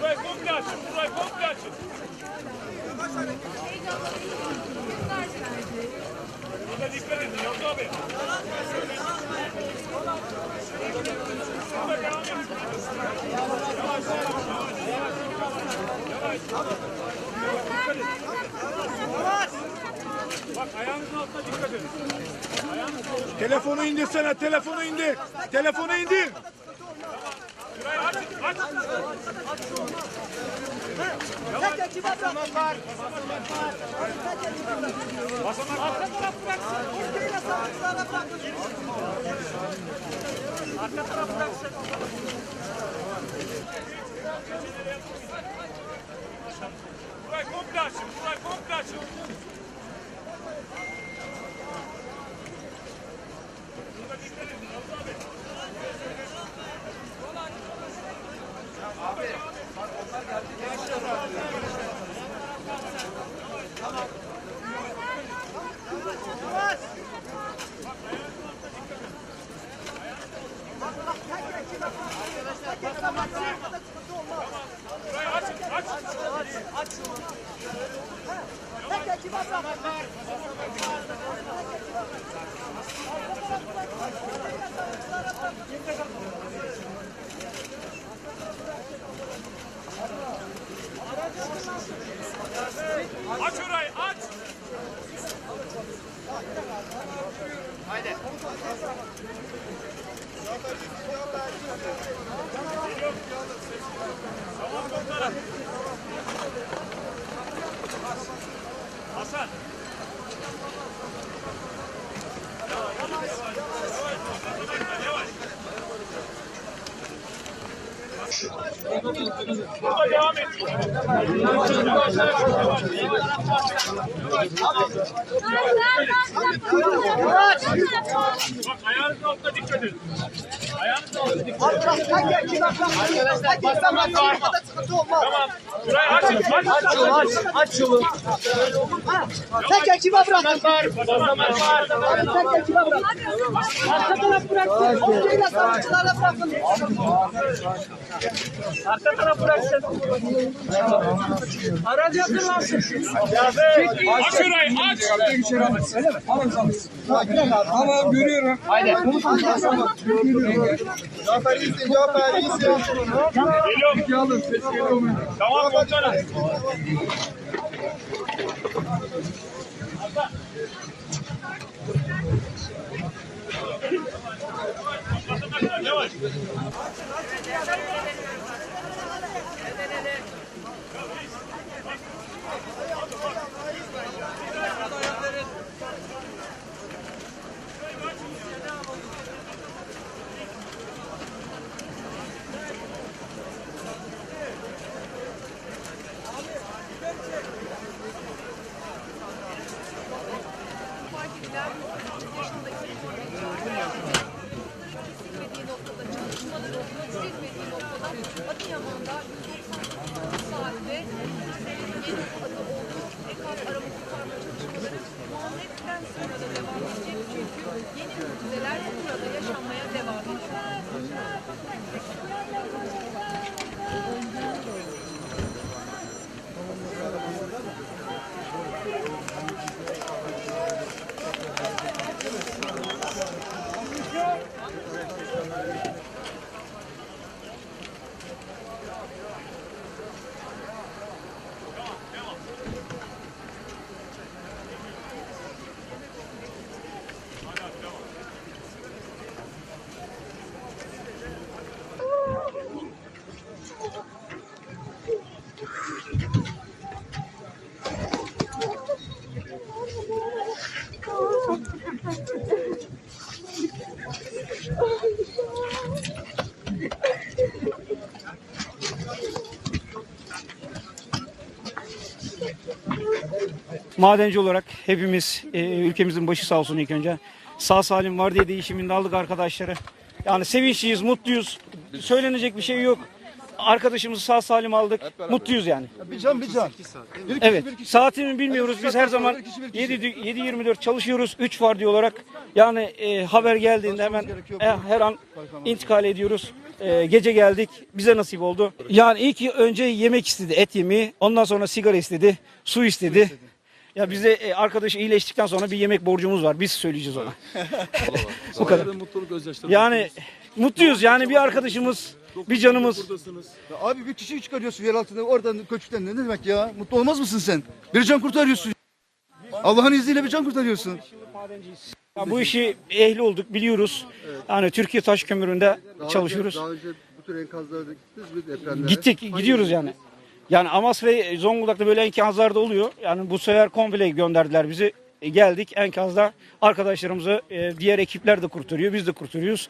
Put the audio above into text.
Burayı komple açın, burayı komple açın. Burada dikkat edin Yavuz abi. Burada devam edin. Bak ayağınızın altına dikkat edin. Telefonu indirsene, telefonu indir. Telefonu indir. Açın, aç. Basamak arka taraf bıraksın. Arka taraf bıraksın. Burayı komple açın, burayı komple açın. Burada dikkat edin Yavuz abi. Burayı Tamam komutanım. Burada devam et. Bak ayağınızın altına dikkat edin. Ayağınızın altına dikkat edin. Tamam. Şurayı açın. Aç. Aç, aç yolu. Tek ekibe bırakın. Basamak var. Tek ekibe bırakın. Arka taraf bıraksın. Okeyle savcılarla bırakın. Arka taraf bıraksın. Aracı yakınlansın. Aç şurayı aç. Tamam görüyorum. Geliyorum. Peki alın ses geliyor mu? Tamam komutanım. Yavaş. Adıyaman'da Madenci olarak hepimiz e, ülkemizin başı sağ olsun ilk önce. Sağ salim var diye değişiminde aldık arkadaşları. Yani sevinçliyiz, mutluyuz. Söylenecek bir şey yok. Arkadaşımızı sağ salim aldık. Mutluyuz yani. Bir can bir can. Bir kişi, Evet. bir kişi. Saatini bilmiyoruz. Biz her zaman Bir kişi, bir kişi. 7 7-24 çalışıyoruz. 3 var diyor olarak. Yani e, haber geldiğinde hemen e, her an intikal ediyoruz. E, gece geldik. Bize nasip oldu. Yani ilk önce yemek istedi. Et yemeği. Ondan sonra sigara istedi. Su istedi. Ya bize e, arkadaş iyileştikten sonra bir yemek borcumuz var. Biz söyleyeceğiz ona. Bu kadar. Mutluluk gözyaşları. Yani mutluyuz. Yani bir arkadaşımız, bir canımız. Ya abi bir kişi çıkarıyorsun yer altında oradan köçükten ne demek ya? Mutlu olmaz mısın sen? Bir can kurtarıyorsun. Allah'ın izniyle bir can kurtarıyorsun. Ya bu işi ehli olduk, biliyoruz. Yani Türkiye Taş Kömürü'nde çalışıyoruz. Daha önce bu tür enkazlara da gittiniz mi depremlere? Gittik, gidiyoruz yani. Yani Amas ve Zonguldak'ta böyle enkazlarda oluyor. Yani bu sefer komple gönderdiler bizi. E, geldik enkazda arkadaşlarımızı e, diğer ekipler de kurtarıyor. Biz de kurtarıyoruz.